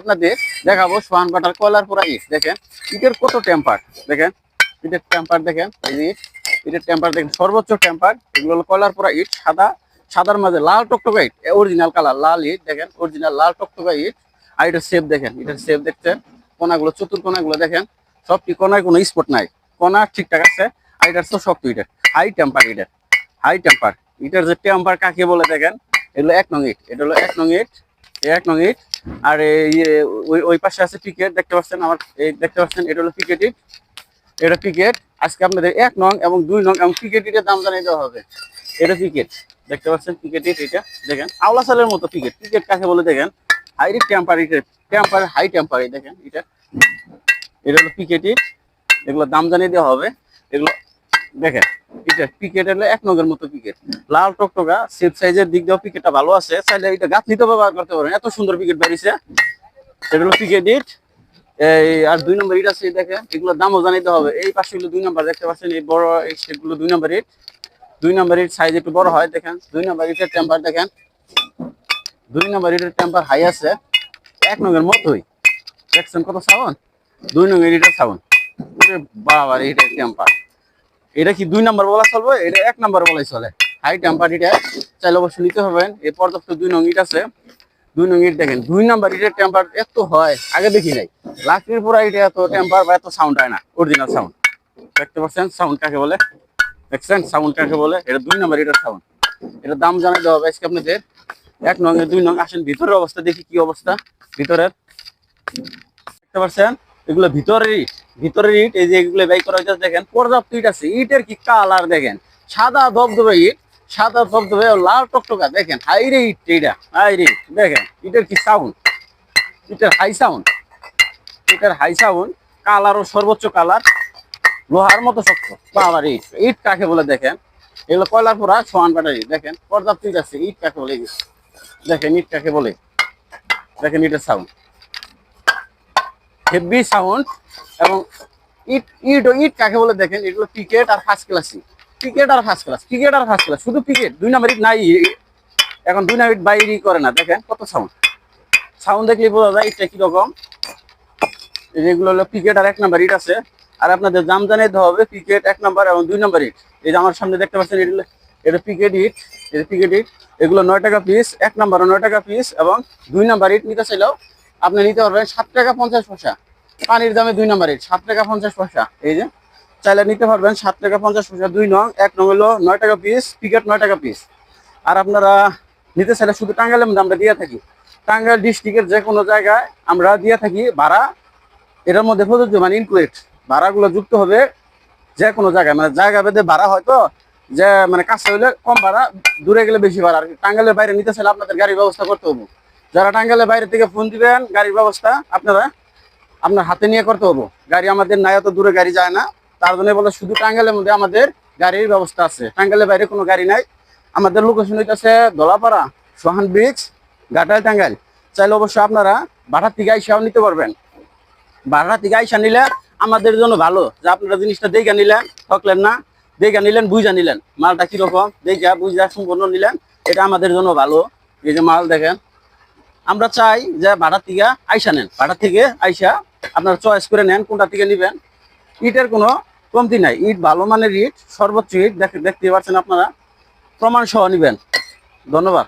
আপনাদের দেখাবো সোহান বাটার কয়লার পোড়া ইট। দেখেন, ইটের কত টেম্পার দেখেন, ইটের টেম্পার দেখেন ইটের টেম্পার দেখেন, সর্বোচ্চ টেম্পার এগুলো হলো কয়লার পোড়া ইট, সাদা, সাদার মাঝে লাল টকটকা ইট অরিজিনাল কালার লাল ইট, দেখেন অরিজিনাল লাল টকটকা ইট, আর এটার শেপ দেখেন, এটার শেপ দেখছেন কোনাগুলো চতুর কোনাগুলো দেখেন সবটি কোনায় কোনো স্পট নাই কোনা ঠিকঠাক আছে, আর এটার তো শক্ত ইটের হাই টেম্পার ইটের হাই টেম্পার ইটার যে টেম্পার কাকে বলে দেখেন, এগুলো এক নং ইট, এটা হলো এক নং ইট এক নং ইট, আর ওই ওই পাশে আছে পিকেট দেখতে পাচ্ছেন আমার, এই দেখতে পাচ্ছেন, এটা হলো পিকেট ইট, এটা পিকেট আজকে আপনাদের এক নং এবং দুই নং, এবং পিকেট ইটের দাম জানিয়ে দেওয়া হবে। এটা পিকেট দেখতে পাচ্ছেন পিকেট ইট এটা, দেখেন, আওলা সালের মতো পিকেট পিকেট কাকে বলে দেখেন হাই টেম্পার ইটের টেম্পার হাই টেম্পার দেখেন এটা এটা হলো পিকেট ইট এগুলো দাম জানিয়ে দেওয়া হবে, এগুলো, দেখেন এক মতো পিকেট লাল ভালো আছে। চাইলে এটা গাছ নিতে ব্যবহার করতে এত সুন্দর পিকেট এটা পিকেট ইট। এই আর দুই নম্বর দেখেন, এগুলোর দামও জানিতে হবে। এই দুই নম্বর, দেখতে পাচ্ছেন, এই বড় দুই নম্বর ইট। দুই নম্বর ইট সাইজ একটু বড় হয়, দেখেন। দুই নম্বর টেম্পার দেখেন। দুই নম্বর টেম্পার হাই আছে। এক মতোই। কত সাউন্ড দুই নগের ইটের সাউন্ড বাবা ইটের টেম্পার এটা কি দুই নাম্বার বলা চলবে? এটা এক নাম্বার বলাই চলে। হাই টেম্পার এটা চাইলে অবশ্যই নিতে হবেন এই পর্যাপ্ত দুই নং ইট আছে। দুই নং ইট দেখেন, দুই নাম্বার ইটের টেম্পার এত হয়, আগে দেখি নাই। লাকড়ির পুরা ইটে এত টেম্পার বা এত সাউন্ড হয় না অরিজিনাল সাউন্ড দেখতে পাচ্ছেন সাউন্ড কাকে বলে? দেখছেন সাউন্ড কাকে বলে? এটা দুই নাম্বার ইটের সাউন্ড এটার দাম জানাই দেওয়া হবে আজকে আপনাদের। এক নং দুই নং, আসেন, ভিতরের অবস্থা, দেখি কি অবস্থা। ভিতরের। দেখতে পাচ্ছেন এগুলো ভিতরের ইট ভিতরের ইট, এই যে এগুলো বাই করা হয়েছে দেখেন, পর্যাপ্ত ইট আছে। ইটের কি কালার দেখেন? সাদা ধবধবে ইট, সাদা ধবধবে লাল টকটকা, দেখেন হাই রে ইট এইটা হাই রে দেখেন, ইটের কি সাউন্ড ইটের হাই সাউন্ড ইটের হাই সাউন্ড কালারও সর্বোচ্চ কালার, লোহার মতো শক্ত, বাবার, ইট ইট কাকে বলে দেখেন? এগুলো কয়লার পোড়া? সোয়ান কাটার ইট দেখেন, পর্যাপ্ত ইট আছে, ইট কাকে বলে? দেখেন, ইট কাকে বলে? দেখেন, ইটের সাউন্ড হেভি সাউন্ড এবং ইট ইট ও ইট কাকে বলে দেখেন? এগুলো ক্রিকেট আর ফার্স্ট ক্লাসি ক্রিকেট আর ফার্স্ট ক্লাস ক্রিকেট আর ফার্স্ট ক্লাস শুধু ক্রিকেট, দুই নাম্বার ইট নাই। এখন দুই নাম্বার ইট বাইরই করে না, দেখেন কত সাউন্ড। সাউন্ড দেখলে বোঝা যায় ইটটা কীরকম। যেগুলো হলো ক্রিকেট আর এক নাম্বার ইট আছে। আর আপনাদের দাম জানিয়ে দিতে হবে, ক্রিকেট এক নাম্বার এবং দুই নাম্বার ইট। এই যে আমার সামনে দেখতে পাচ্ছেন, এটা এটা ক্রিকেট ইট, এটা ক্রিকেট ইট। এগুলো নয় টাকা পিস এক নাম্বারও নয় টাকা পিস এবং দুই নাম্বার ইট নিতে চাইলেও আপনি নিতে পারবেন সাত টাকা পঞ্চাশ পয়সা। পানির দামে দুই নাম্বার ইট সাত টাকা পঞ্চাশ পয়সা। এই যে, চাইলে নিতে পারবেন সাত টাকা পঞ্চাশ পয়সা, দুই নং, এক নং হলো নয় টাকা পিস ক্রিকেট নয় টাকা পিস আর আপনারা নিতে চাইলে শুধু টাঙ্গাইলের মধ্যে আমরা দিয়ে থাকি। টাঙ্গাইল ডিস্ট্রিক্টের যে কোনো জায়গায় আমরা দিয়ে থাকি ভাড়া। এটার মধ্যে প্রযোজ্য মানে ইনক্লুড ভাড়াগুলো যুক্ত হবে যে কোনো জায়গায়। মানে জায়গা ভেদে ভাড়া হয়তো যে মানে কাছে হইলে কম ভাড়া, দূরে গেলে বেশি ভাড়া। আর। টাঙ্গাইলের বাইরে নিতে চাইলে আপনাদের গাড়ির ব্যবস্থা করতে হবে। যারা টাঙ্গাইলের বাইরে থেকে ফোন দিবেন, গাড়ির ব্যবস্থা আপনারা আপনার হাতে নিয়ে করতে হবে। গাড়ি আমাদের নাই, অত দূরে গাড়ি যায় না। তার জন্য বলে শুধু টাঙ্গাইলের মধ্যে আমাদের গাড়ির ব্যবস্থা আছে। টাঙ্গাইলের বাইরে কোনো গাড়ি নাই। আমাদের লোকেশন হইতেছে দলাপাড়া, সোহান ব্রিজ ঘাটাল টাঙ্গাইল। চাইলে অবশ্যই আপনারা ভাড়া থেকে আইসাও নিতে পারবেন। ভাড়া থেকে আইসা নিলে আমাদের জন্য ভালো। যে আপনারা জিনিসটা দেখে নিলেন, ঠকলেন না, দেখে নিলেন, বুঝা নিলেন। মালটা কীরকম, দেখে বুঝা সম্পূর্ণ নিলেন, এটা আমাদের জন্য ভালো। এই যে মাল দেখেন আমরা চাই যে ভাড়া থেকে আইসা নেন। ভাড়া থেকে আইসা আপনার চয়েস করে নেন কোনটা থেকে নেবেন। ইটের কোনো কমতি নাই। ইট ভালো মানের ইট, সর্বোচ্চ ইট। দেখতে পাচ্ছেন আপনারা। প্রমাণ সহ নেবেন। ধন্যবাদ।